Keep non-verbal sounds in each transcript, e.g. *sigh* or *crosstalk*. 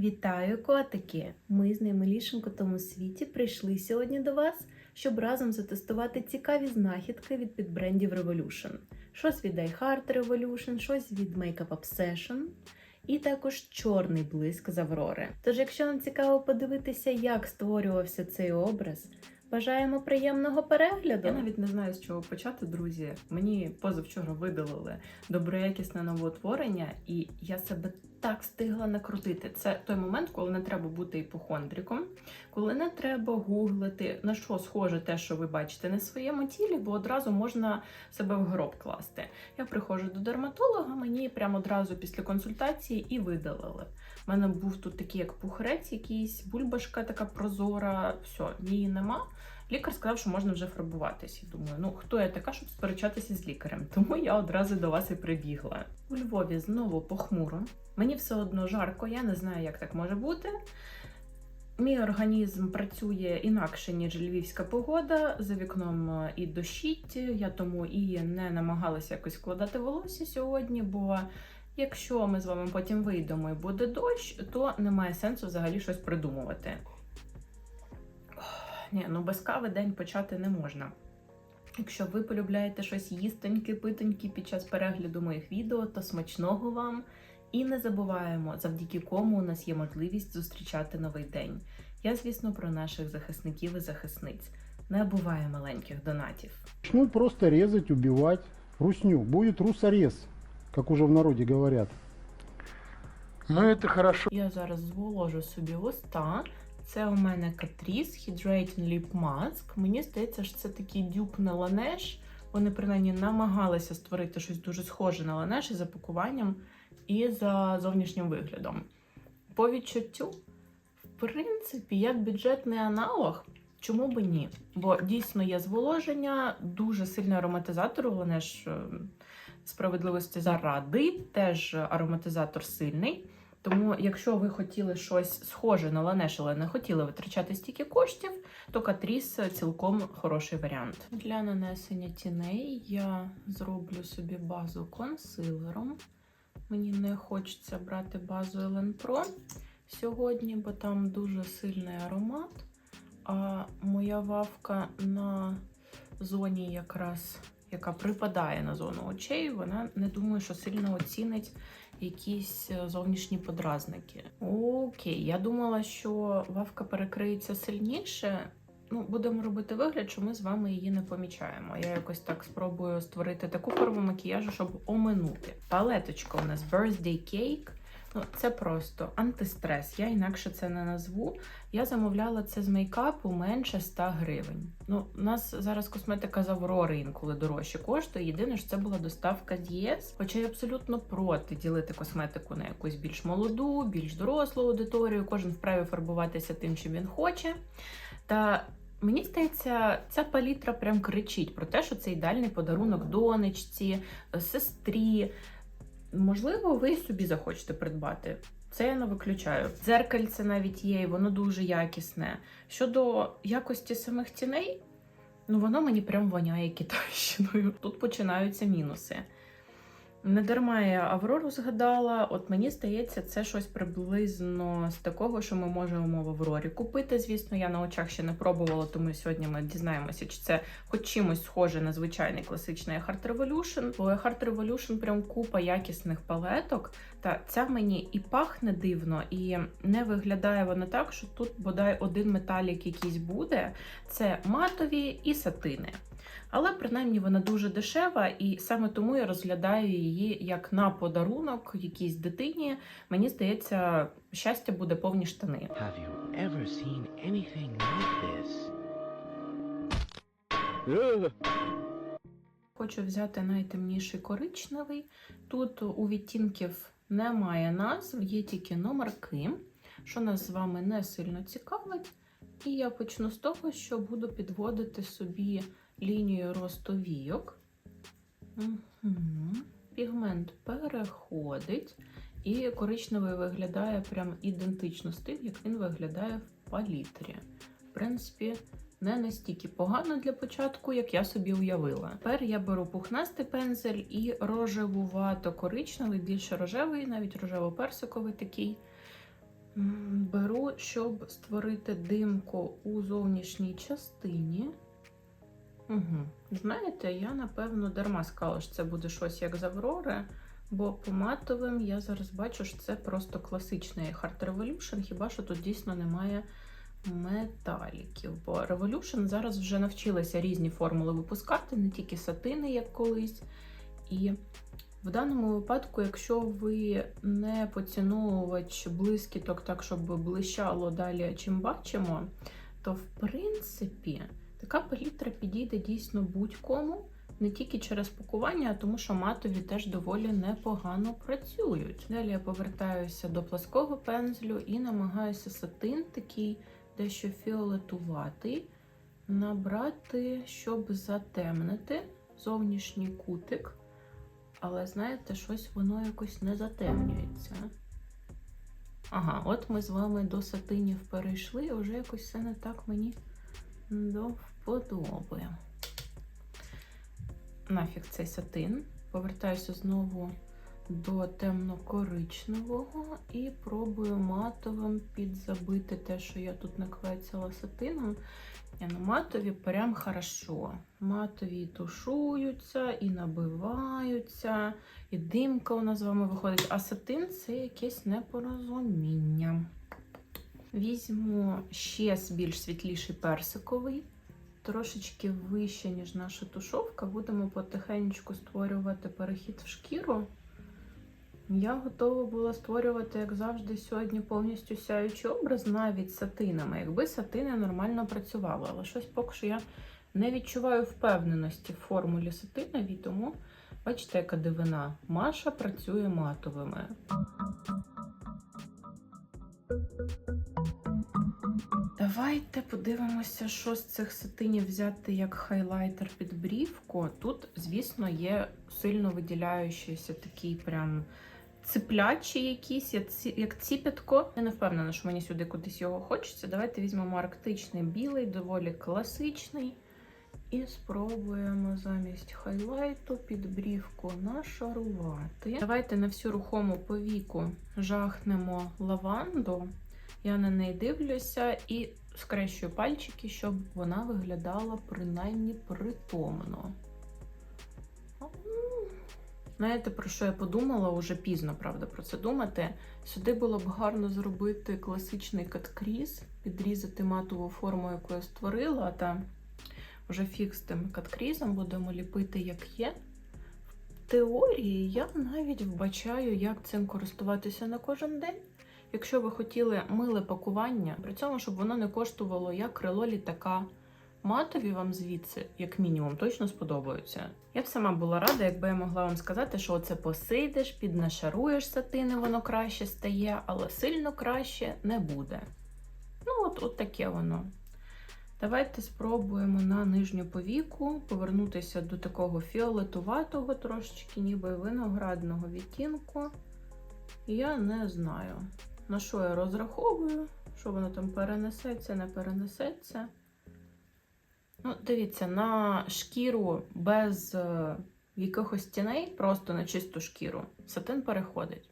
Вітаю, котики! Ми з наймилішим тому світі прийшли сьогодні до вас, щоб разом затестувати цікаві знахідки від підбрендів Revolution. Щось від Hard Revolution, щось від Makeup Obsession і також чорний блиск з Аврори. Тож, якщо вам цікаво подивитися, як створювався цей образ, бажаємо приємного перегляду. Я навіть не знаю, з чого почати, друзі. Мені позавчора видалили доброякісне новоутворення, і я себе так встигла накрутити. Це той момент, коли не треба бути іпохондриком, коли не треба гуглити, на що схоже те, що ви бачите на своєму тілі, бо одразу можна себе в гроб класти. Я приходжу до дерматолога, мені прямо одразу після консультації і видалили. У мене був тут такий як пухрець, якийсь бульбашка така прозора, все, її нема. Лікар сказав, що можна вже фарбуватись. І думаю, ну хто я така, щоб сперечатися з лікарем? *laughs* Тому я одразу до вас і прибігла. У Львові знову похмуро. Мені все одно жарко, я не знаю, як так може бути. Мій організм працює інакше, ніж львівська погода. За вікном е, і дощить. Я тому і не намагалася якось вкладати волосся сьогодні, бо якщо ми з вами потім вийдемо і буде дощ, то немає сенсу взагалі щось придумувати. Ні, ну без кави день почати не можна. Якщо ви полюбляєте щось їстеньке, питоньке під час перегляду моїх відео, то смачного вам! І не забуваємо, завдяки кому у нас є можливість зустрічати новий день. Я, звісно, про наших захисників і захисниць. Не буває маленьких донатів. Начну просто резать, убивать. Русню. Будет русорез, как уже в народе говорят. Ну, это хорошо. Я зараз зволожу собі уста. Це у мене Catrice Hydrating Lip Mask. Мені здається, що це такий дюк на ланеш. Вони принаймні намагалися створити щось дуже схоже на ланеш і за пакуванням, і за зовнішнім виглядом. По відчуттю, в принципі, як бюджетний аналог, чому би ні? Бо дійсно є зволоження, дуже сильний ароматизатор, ланеш справедливості заради, теж ароматизатор сильний. Тому, якщо ви хотіли щось схоже на ланеш, але не хотіли витрачати стільки коштів, то Катріс цілком хороший варіант. Для нанесення тіней я зроблю собі базу консилером. Мені не хочеться брати базу Ellen Pro сьогодні, бо там дуже сильний аромат. А моя вавка на зоні, якраз, яка припадає на зону очей, вона не думаю, що сильно оцінить якісь е, зовнішні подразники. Окей, я думала, що вавка перекриється сильніше. Ну, будемо робити вигляд, що ми з вами її не помічаємо. Я якось так спробую створити таку форму макіяжу, щоб оминути. Палеточка у нас Birthday Cake. Ну, це просто антистрес. Я інакше це не назву. Я замовляла це з мейкапу менше 100 гривень. Ну, у нас зараз косметика з Аврори інколи дорожче коштує. Єдине, що це була доставка з ЄС. Хоча я абсолютно проти ділити косметику на якусь більш молоду, більш дорослу аудиторію. Кожен вправі фарбуватися тим, чим він хоче. Та Мені здається, ця палітра прям кричить про те, що це ідеальний подарунок донечці, сестрі. Можливо, ви собі захочете придбати. Це я не виключаю. Дзеркальце навіть є, і воно дуже якісне. Щодо якості самих тіней, ну воно мені прям воняє китайщиною. Тут починаються мінуси. Не дарма я Аврору згадала, от мені здається, це щось приблизно з такого, що ми можемо в Аврорі купити. Звісно, я на очах ще не пробувала, тому сьогодні ми дізнаємося, чи це хоч чимось схоже на звичайний класичний Heart Revolution. Бо Heart Revolution прям купа якісних палеток. Та ця мені і пахне дивно, і не виглядає вона так, що тут бодай один металік якийсь буде. Це матові і сатини. Але принаймні вона дуже дешева, і саме тому я розглядаю її як на подарунок якійсь дитині. Мені здається, щастя буде повні штани. Have you ever seen anything like this? Хочу взяти найтемніший коричневий. Тут у відтінків немає назв, є тільки номерки, що нас з вами не сильно цікавить. І я почну з того, що буду підводити собі лінію росту війок. Угу. Пігмент переходить, і коричневий виглядає прям ідентично з тим, як він виглядає в палітрі. В принципі, не настільки погано для початку, як я собі уявила. Тепер я беру пухнастий пензель і рожевувато коричневий, більше рожевий, навіть рожево-персиковий такий. Беру, щоб створити димку у зовнішній частині. Угу. Знаєте, я напевно дарма сказала, що це буде щось як з Аврори, бо по матовим я зараз бачу, що це просто класичний Heart Revolution, хіба що тут дійсно немає металіків. Бо Revolution зараз вже навчилися різні формули випускати, не тільки сатини, як колись. І в даному випадку, якщо ви не поціновувач блискіток, так щоб блищало далі, чим бачимо, то в принципі така палітра підійде дійсно будь-кому, не тільки через пакування, а тому що матові теж доволі непогано працюють. Далі я повертаюся до плаского пензлю і намагаюся сатин такий дещо фіолетуватий набрати, щоб затемнити зовнішній кутик. Але знаєте, щось воно якось не затемнюється. Ага, от ми з вами до сатинів перейшли, і вже якось все не так мені до вподоби. Нафіг цей сатин. Повертаюся знову до темно-коричневого і пробую матовим підзабити те, що я тут наквецяла сатином. І на матові прям хорошо. Матові і тушуються, і набиваються, і димка у нас з вами виходить. А сатин це якесь непорозуміння. Візьму ще більш світліший персиковий, трошечки вище, ніж наша тушовка. Будемо потихеньку створювати перехід в шкіру. Я готова була створювати, як завжди, сьогодні повністю сяючий образ, навіть сатинами, якби сатини нормально працювали. Але щось поки що я не відчуваю впевненості в формулі сатиновій, тому бачите, яка дивина. Маша працює матовими. Давайте подивимося, що з цих сатинів взяти як хайлайтер під брівку. Тут, звісно, є сильно виділяючийся такий прям циплячий якийсь, як ці- як ціпятко. Я не впевнена, що мені сюди кудись його хочеться. Давайте візьмемо арктичний білий, доволі класичний. І спробуємо замість хайлайту під брівку нашарувати. Давайте на всю рухому повіку жахнемо лаванду. Я на неї дивлюся і скрещую пальчики, щоб вона виглядала принаймні притомно. Знаєте, про що я подумала? Уже пізно, правда, про це думати. Сюди було б гарно зробити класичний каткріз, підрізати матову форму, яку я створила, та вже фіг з тим каткрізом будемо ліпити, як є. В теорії я навіть вбачаю, як цим користуватися на кожен день. Якщо ви хотіли миле пакування, при цьому, щоб воно не коштувало як крило літака, матові вам звідси, як мінімум, точно сподобаються. Я б сама була рада, якби я могла вам сказати, що оце посидиш, піднашаруєш сатини, воно краще стає, але сильно краще не буде. Ну, от, от таке воно. Давайте спробуємо на нижню повіку повернутися до такого фіолетуватого, трошечки, ніби виноградного відтінку. Я не знаю, на що я розраховую, що воно там перенесеться, не перенесеться. Ну, дивіться, на шкіру без е, якихось тіней, просто на чисту шкіру, сатин переходить.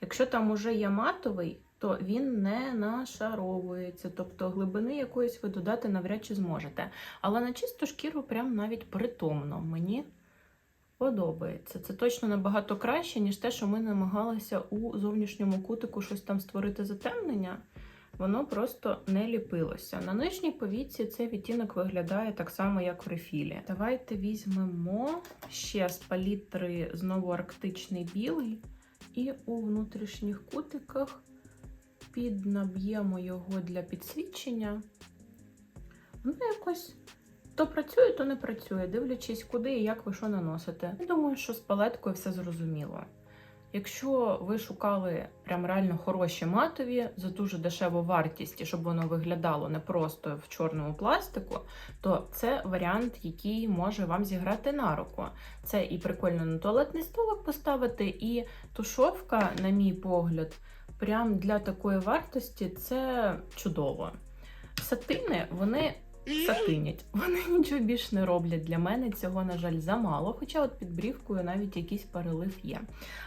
Якщо там уже є матовий, то він не нашаровується, тобто глибини якоїсь ви додати навряд чи зможете. Але на чисту шкіру прям навіть притомно мені подобається. Це точно набагато краще, ніж те, що ми намагалися у зовнішньому кутику щось там створити затемнення. Воно просто не ліпилося. На нижній повіці цей відтінок виглядає так само, як в рефілі. Давайте візьмемо ще з палітри знову арктичний білий, і у внутрішніх кутиках піднаб'ємо його для підсвічення. Воно якось то працює, то не працює, дивлячись, куди і як ви що наносите. Я думаю, що з палеткою все зрозуміло. Якщо ви шукали прям реально хороші матові за дуже дешеву вартість, і щоб воно виглядало не просто в чорному пластику, то це варіант, який може вам зіграти на руку. Це і прикольно на туалетний столик поставити, і тушовка, на мій погляд, прям для такої вартості це чудово. Сатини, вони сатинять. Вони нічого більш не роблять для мене. Цього, на жаль, замало. Хоча от під брівкою навіть якийсь перелив є.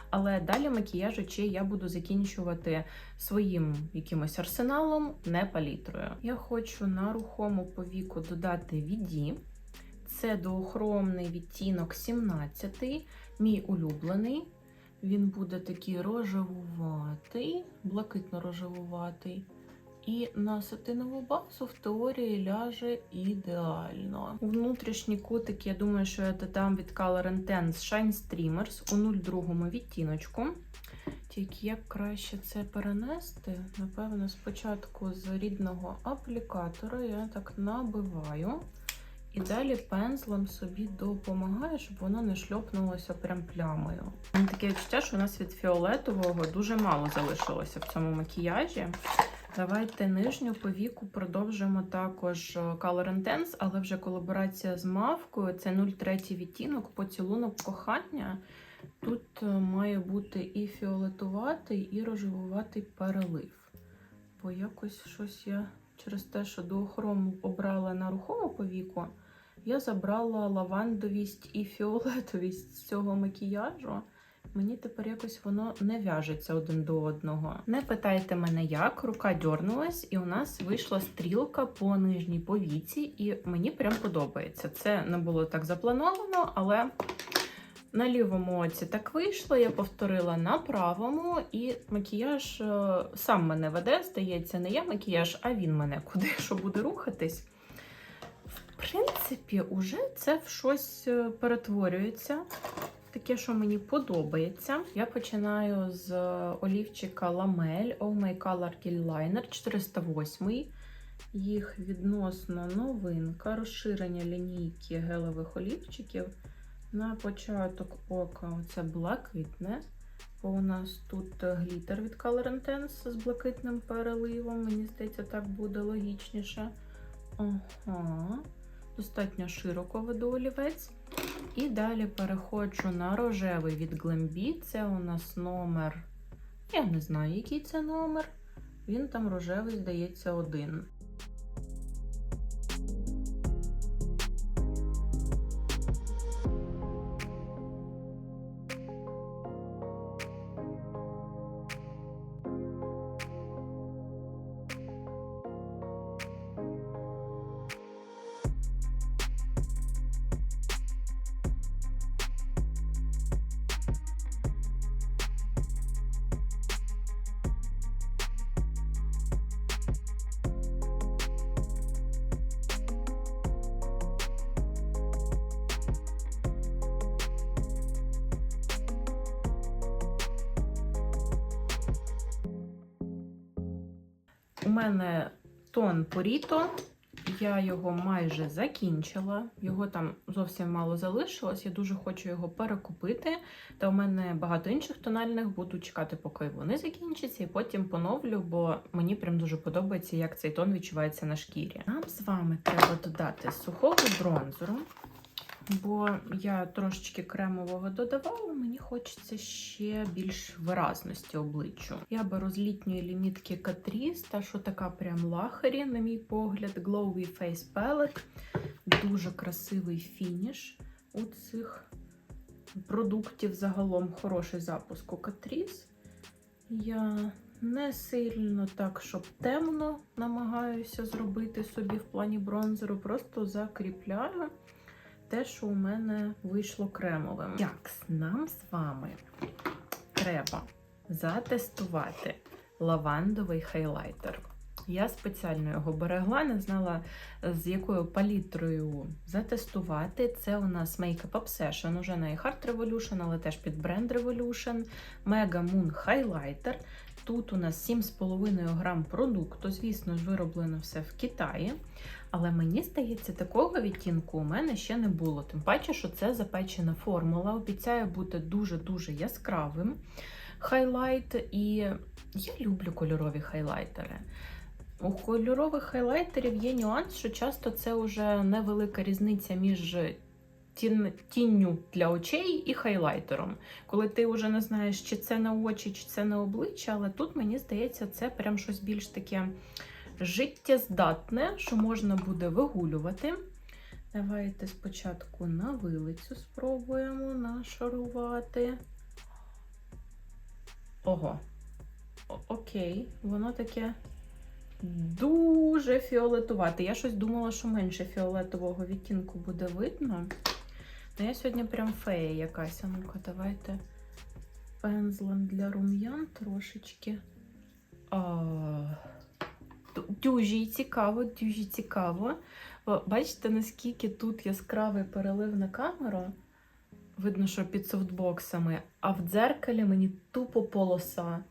Але далі макіяж очей я буду закінчувати своїм якимось арсеналом, не палітрою. Я хочу на рухому повіку додати віді. Це доохромний відтінок 17, мій улюблений. Він буде такий рожевуватий, блакитно-рожевуватий. І на сатинову базу в теорії ляже ідеально. Внутрішні кутики, я думаю, що я додам від Color Intense Shine Streamers у 02 відтіночку. Тільки як краще це перенести, напевно, спочатку з рідного аплікатора я так набиваю. І далі пензлем собі допомагаю, щоб воно не шльопнулося прям плямою. Таке відчуття, що у нас від фіолетового дуже мало залишилося в цьому макіяжі. Давайте нижню повіку продовжимо також е, Color Intense, але вже колаборація з мавкою. Це 03 відтінок, поцілунок кохання. Тут е, має бути і фіолетуватий, і рожевуватий перелив. Бо якось щось я через те, що дуохром обрала на рухому повіку, я забрала лавандовість і фіолетовість з цього макіяжу. Мені тепер якось воно не в'яжеться один до одного. Не питайте мене як, рука дьорнулась, і у нас вийшла стрілка по нижній повіці, і мені прям подобається. Це не було так заплановано, але на лівому оці так вийшло. Я повторила на правому, і макіяж е, сам мене веде. Здається, не я макіяж, а він мене куди що буде рухатись. В принципі, уже це в щось е, перетворюється. Таке, що мені подобається. Я починаю з олівчика Ламель Oh My Color Gel Liner 408. Їх відносно новинка, розширення лінійки гелевих олівчиків. На початок ока оце блакитне. Бо у нас тут глітер від Color Intense з блакитним переливом. Мені здається, так буде логічніше. Ага. Достатньо широко веду олівець. І далі переходжу на рожевий від Глембі. Це у нас номер. Я не знаю, який це номер. Він там рожевий, здається, один. Мене тон Поріто. Я його майже закінчила. Його там зовсім мало залишилось. Я дуже хочу його перекупити. Та у мене багато інших тональних. Буду чекати, поки вони закінчаться, і потім поновлю, бо мені прям дуже подобається, як цей тон відчувається на шкірі. Нам з вами треба додати сухого бронзеру. Бо я трошечки кремового додавала, мені хочеться ще більш виразності обличчю. Я беру з літньої лімітки Catrice, та що така прям лахарі, на мій погляд, Glowy Face Palette. Дуже красивий фініш у цих продуктів загалом хороший запуск у Catrice. Я не сильно так, щоб темно намагаюся зробити собі в плані бронзеру, просто закріпляю те, що у мене вийшло кремовим. Як нам з вами треба затестувати лавандовий хайлайтер. Я спеціально його берегла, не знала, з якою палітрою затестувати. Це у нас Makeup Obsession, уже не Heart Revolution, але теж під бренд Revolution. Mega Moon Highlighter. Тут у нас 7,5 грам продукту. Звісно ж, вироблено все в Китаї. Але мені здається, такого відтінку у мене ще не було. Тим паче, що це запечена формула. Обіцяє бути дуже-дуже яскравим хайлайт. І я люблю кольорові хайлайтери. У кольорових хайлайтерів є нюанс, що часто це вже невелика різниця між тін- тінню для очей і хайлайтером. Коли ти вже не знаєш, чи це на очі, чи це на обличчя, але тут мені здається, це прям щось більш таке життєздатне, що можна буде вигулювати. Давайте спочатку на вилицю спробуємо нашарувати. Ого. О- окей, воно таке дуже фіолетувате. Я щось думала, що менше фіолетового відтінку буде видно. Я сьогодні прям фея якась. А ну-ка, давайте пензлем для рум'ян трошечки. А, ду- Дюжі цікаво, дюжі цікаво. Бачите, наскільки тут яскравий перелив на камеру. Видно, що під софтбоксами, а в дзеркалі мені тупо полоса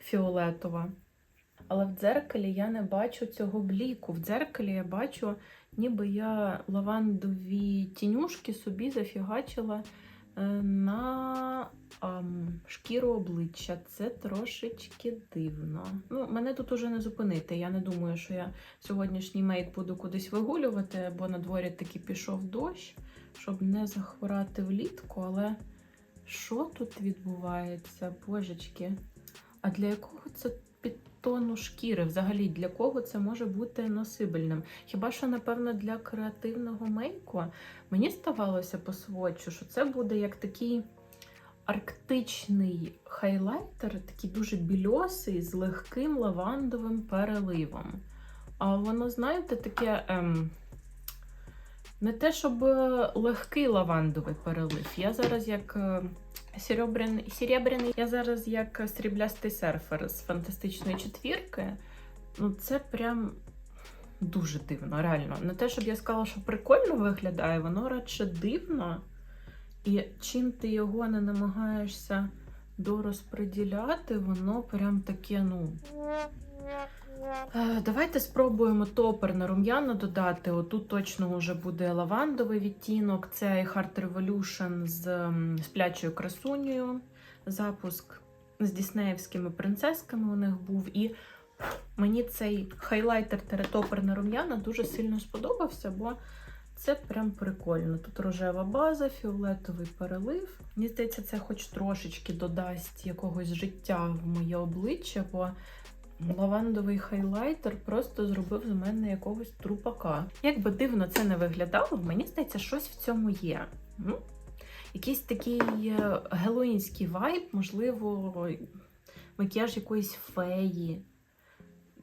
фіолетова. Але в дзеркалі я не бачу цього бліку. В дзеркалі я бачу, ніби я лавандові тінюшки собі зафігачила е, на ам, шкіру обличчя. Це трошечки дивно. Ну, мене тут уже не зупинити. Я не думаю, що я сьогоднішній мейк буду кудись вигулювати, бо на дворі таки пішов дощ, щоб не захворати влітку. Але що тут відбувається, божечки? А для якого це підтону шкіри? Взагалі, для кого це може бути носибельним? Хіба що, напевно, для креативного мейку мені ставалося по сводчу, що це буде як такий арктичний хайлайтер, такий дуже більосий, з легким лавандовим переливом. А воно, знаєте, таке. Ем, не те, щоб е, легкий лавандовий перелив. Я зараз як е, серебряний, я зараз як сріблястий серфер з фантастичної четвірки. Ну, це прям дуже дивно, реально. Не те, щоб я сказала, що прикольно виглядає, воно радше дивно. І чим ти його не намагаєшся дорозподіляти, воно прям таке, ну. Е, Давайте спробуємо топер на рум'яна додати. Отут точно вже буде лавандовий відтінок. Це Heart Revolution з сплячою красунею. Запуск з діснеївськими принцесками у них був. І мені цей хайлайтер топер на рум'яна дуже сильно сподобався, бо це прям прикольно. Тут рожева база, фіолетовий перелив. Мені здається, це хоч трошечки додасть якогось життя в моє обличчя, бо лавандовий хайлайтер просто зробив з мене якогось трупака. Як би дивно це не виглядало, мені здається, щось в цьому є. Ну, якийсь такий е, гелоїнський вайб, можливо, макіяж якоїсь феї,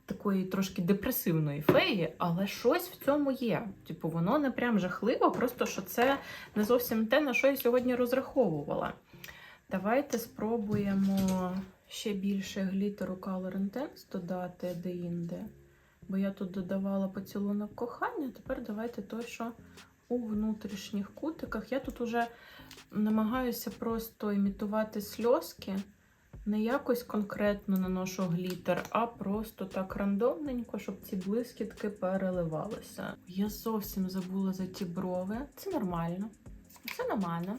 такої трошки депресивної феї, але щось в цьому є. Типу, воно не прям жахливо, просто що це не зовсім те, на що я сьогодні розраховувала. Давайте спробуємо ще більше глітеру Color Intense додати де-інде. Бо я тут додавала поцілунок кохання, тепер давайте той, що у внутрішніх кутиках. Я тут уже намагаюся просто імітувати сльозки. Не якось конкретно наношу глітер, а просто так рандомненько, щоб ці блискітки переливалися. Я зовсім забула за ті брови. Це нормально. Це нормально.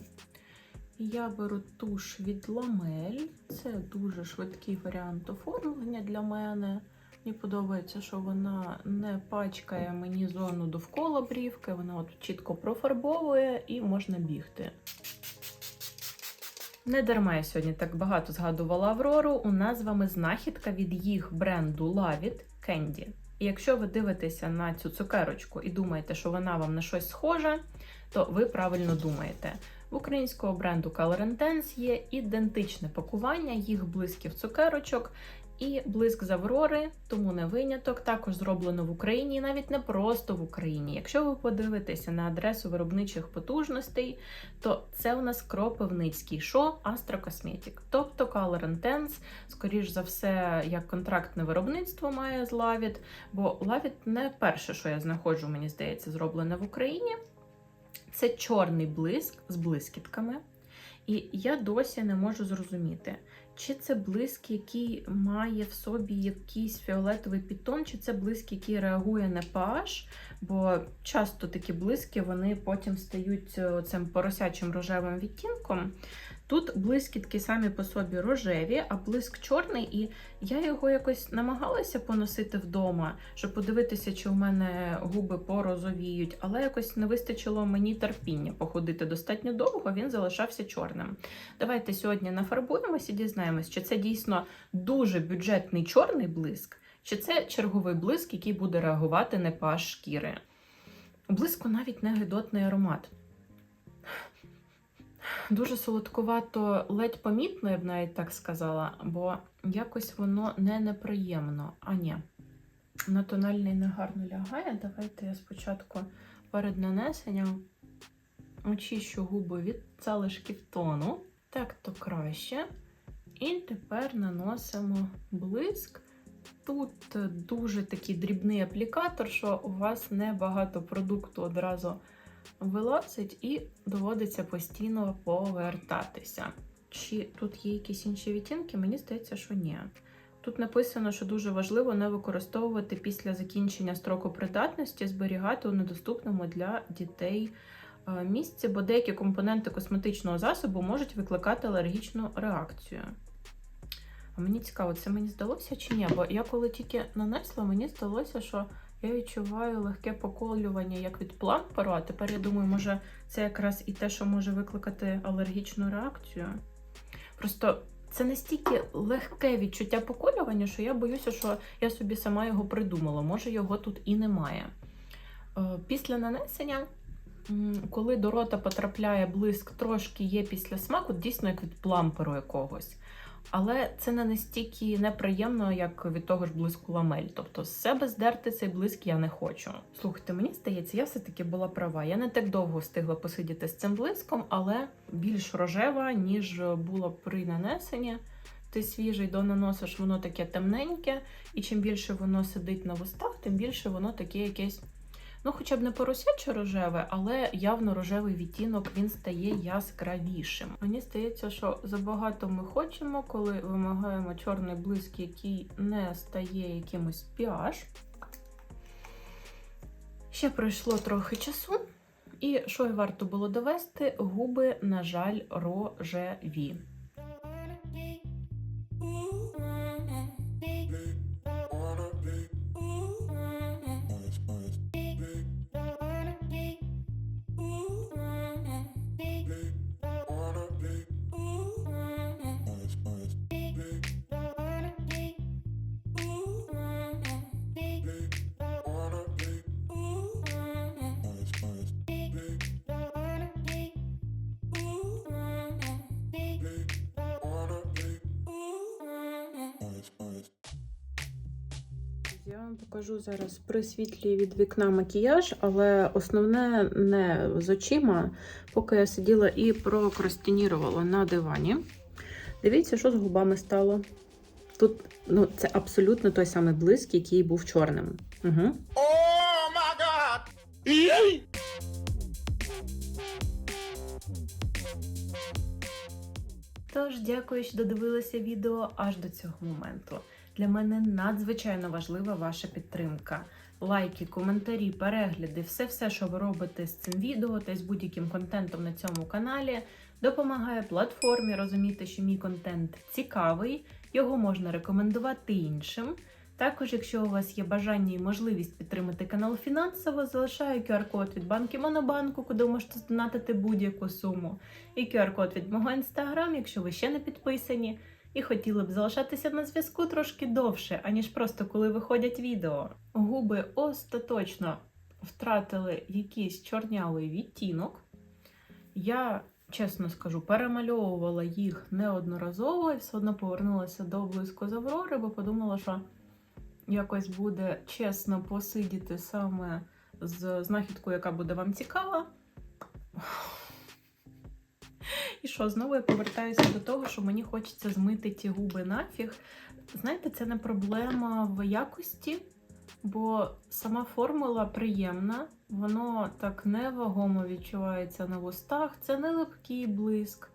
Я беру туш від ламель. Це дуже швидкий варіант оформлення для мене. Мені подобається, що вона не пачкає мені зону довкола брівки, вона от чітко профарбовує і можна бігти. Не дарма я сьогодні так багато згадувала Аврору. У нас з вами знахідка від їх бренду Lavit Candy. І якщо ви дивитеся на цю цукерочку і думаєте, що вона вам на щось схожа, то ви правильно думаєте. Українського бренду Color Intense є ідентичне пакування їх блисків цукерочок і блиск з Аврори, тому не виняток, також зроблено в Україні, і навіть не просто в Україні. Якщо ви подивитеся на адресу виробничих потужностей, то це у нас Кропивницький шо Astra Cosmetic. Тобто Color Intense, скоріш за все, як контрактне виробництво має з Lavit, бо Lavit не перше, що я знаходжу, мені здається, зроблене в Україні. Це чорний блиск з блискітками. І я досі не можу зрозуміти, чи це блиск, який має в собі якийсь фіолетовий підтон, чи це блиск, який реагує на pH, бо часто такі блиски вони потім стають е, цим поросячим рожевим відтінком. Тут блискітки самі по собі рожеві, а блиск чорний, і я його якось намагалася поносити вдома, щоб подивитися, чи у мене губи порозовіють, але якось не вистачило мені терпіння походити достатньо довго, він залишався чорним. Давайте сьогодні нафарбуємося і дізнаємось, чи це дійсно дуже бюджетний чорний блиск, чи це черговий блиск, який буде реагувати на pH шкіри. У блиску навіть не гидотний аромат. Дуже солодкувато, ледь помітно, я б навіть так сказала, бо якось воно не неприємно. А ні, на тональний негарно лягає. Давайте я спочатку перед нанесенням очищу губи від залишків тону. Так то краще. І тепер наносимо блиск. Тут дуже такий дрібний аплікатор, що у вас небагато продукту одразу вилазить і доводиться постійно повертатися. Чи тут є якісь інші відтінки? Мені здається, що ні. Тут написано, що дуже важливо не використовувати після закінчення строку придатності, зберігати у недоступному для дітей е, місці, бо деякі компоненти косметичного засобу можуть викликати алергічну реакцію. А мені цікаво, це мені здалося чи ні? Бо я коли тільки нанесла, мені здалося, що я відчуваю легке поколювання як від пламперу, а тепер я думаю, може це якраз і те, що може викликати алергічну реакцію. Просто це настільки легке відчуття поколювання, що я боюся, що я собі сама його придумала. Може, його тут і немає. Е, Після нанесення, коли до рота потрапляє блиск, трошки є після смаку, дійсно як від пламперу якогось. Але це не настільки неприємно, як від того ж блиску ламель. Тобто з себе здерти цей блиск я не хочу. Слухайте, мені здається, я все-таки була права. Я не так довго встигла посидіти з цим блиском, але більш рожева, ніж було при нанесенні. Ти свіжий донаносиш, воно таке темненьке, і чим більше воно сидить на вустах, тим більше воно таке якесь. Ну, хоча б не поросяче рожеве, але явно рожевий відтінок він стає яскравішим. Мені здається, що забагато ми хочемо, коли вимагаємо чорний блиск, який не стає якимось pH. Ще пройшло трохи часу, і що й варто було довести, губи, на жаль, рожеві. Покажу зараз при світлі від вікна макіяж, але основне не з очима, поки я сиділа і прокрастинірувала на дивані. Дивіться, що з губами стало. Тут ну, це абсолютно той самий блиск, який був чорним. Угу. Тож, дякую, що додивилися відео аж до цього моменту. Для мене надзвичайно важлива ваша підтримка. Лайки, коментарі, перегляди, все-все, що ви робите з цим відео та з будь-яким контентом на цьому каналі, допомагає платформі розуміти, що мій контент цікавий, його можна рекомендувати іншим. Також, якщо у вас є бажання і можливість підтримати канал фінансово, залишаю QR-код від банки Монобанку, куди можете здонатити будь-яку суму, і QR-код від мого інстаграм, якщо ви ще не підписані, і хотіли б залишатися на зв'язку трошки довше, аніж просто коли виходять відео. Губи остаточно втратили якийсь чорнявий відтінок. Я, чесно скажу, перемальовувала їх неодноразово і все одно повернулася до близько з Аврори, бо подумала, що якось буде чесно посидіти саме з знахідкою, яка буде вам цікава. І що, знову я повертаюся до того, що мені хочеться змити ті губи нафіг. Знаєте, це не проблема в якості, бо сама формула приємна, воно так невагомо відчувається на вустах. Це не липкий блиск,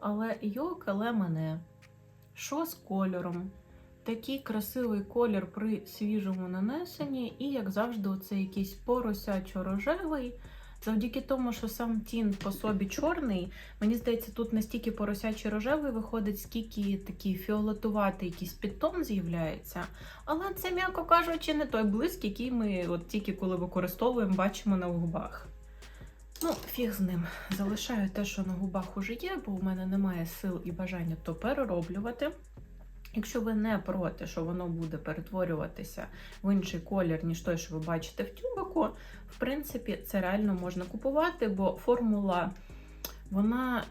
але йок, але мене. Що з кольором? Такий красивий колір при свіжому нанесенні, і, як завжди, оце якийсь поросячо-рожевий. Завдяки тому, що сам тін по собі чорний, мені здається, тут настільки поросячий рожевий виходить, скільки такий фіолетуватий якийсь підтон з'являється. Але це, м'яко кажучи, не той блиск, який ми от тільки коли використовуємо, бачимо на губах. Ну, фіг з ним. Залишаю те, що на губах уже є, бо у мене немає сил і бажання то перероблювати. Якщо ви не проти, що воно буде перетворюватися в інший колір, ніж той, що ви бачите в тюбику, в принципі, це реально можна купувати, бо формула вона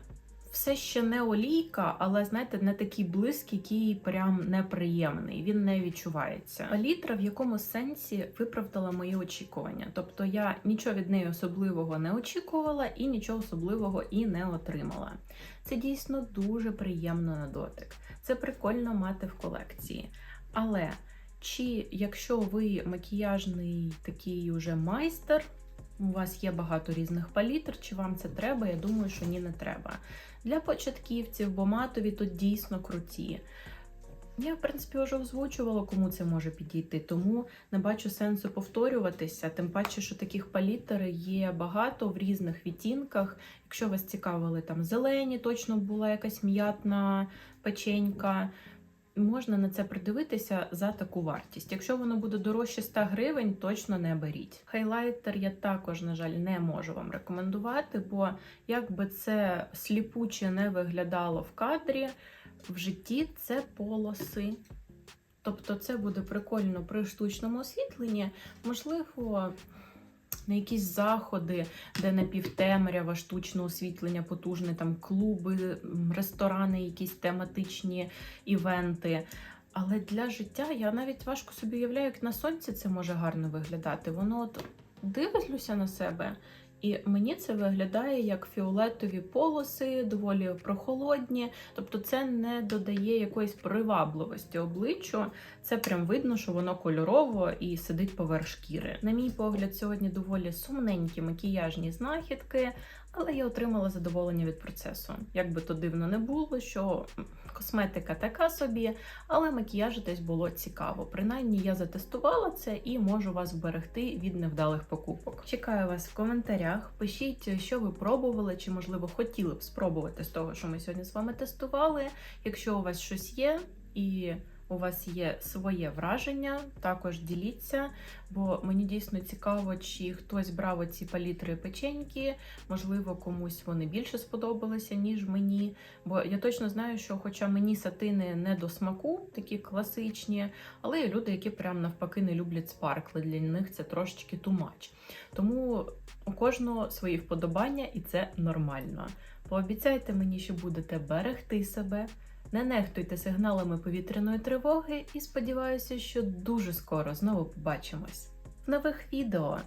все ще не олійка, але знаєте, не такий блиск, який прям неприємний. Він не відчувається. Палітра в якому сенсі виправдала мої очікування. Тобто я нічого від неї особливого не очікувала і нічого особливого і не отримала. Це дійсно дуже приємно на дотик. Це прикольно мати в колекції. Але чи якщо ви макіяжний такий уже майстер, у вас є багато різних палітр, чи вам це треба? Я думаю, що ні, не треба. Для початківців, бо матові тут дійсно круті. Я, в принципі, вже озвучувала, кому це може підійти, тому не бачу сенсу повторюватися. Тим паче, що таких палітр є багато в різних відтінках. Якщо вас цікавили там зелені, точно була якась м'ятна печенька. Можна на це придивитися за таку вартість. Якщо воно буде дорожче 100 гривень, точно не беріть. Хайлайтер я також, на жаль, не можу вам рекомендувати, бо як би це сліпуче не виглядало в кадрі, в житті це полоси. Тобто це буде прикольно при штучному освітленні. Можливо, на якісь заходи, де напівтемрява, штучне освітлення, потужне, там клуби, ресторани, якісь тематичні івенти. Але для життя я навіть важко собі уявляю, як на сонці це може гарно виглядати. Воно от дивлюся на себе, і мені це виглядає як фіолетові полоси, доволі прохолодні. Тобто це не додає якоїсь привабливості обличчю. Це прям видно, що воно кольорово і сидить поверх шкіри. На мій погляд, сьогодні доволі сумненькі макіяжні знахідки, але я отримала задоволення від процесу. Як би то дивно не було, що косметика така собі, але макіяжитись було цікаво. Принаймні я затестувала це і можу вас вберегти від невдалих покупок. Чекаю вас в коментарях. Пишіть, що ви пробували, чи можливо хотіли б спробувати з того, що ми сьогодні з вами тестували. Якщо у вас щось є і у вас є своє враження, також діліться, бо мені дійсно цікаво, чи хтось брав оці палітри печеньки, можливо, комусь вони більше сподобалися, ніж мені. Бо я точно знаю, що, хоча мені сатини не до смаку, такі класичні, але є люди, які прям навпаки не люблять спаркли. Для них це трошечки тумач. Тому у кожного свої вподобання, і це нормально. Пообіцяйте мені, що будете берегти себе. Не нехтуйте сигналами повітряної тривоги і сподіваюся, що дуже скоро знову побачимось. В нових відео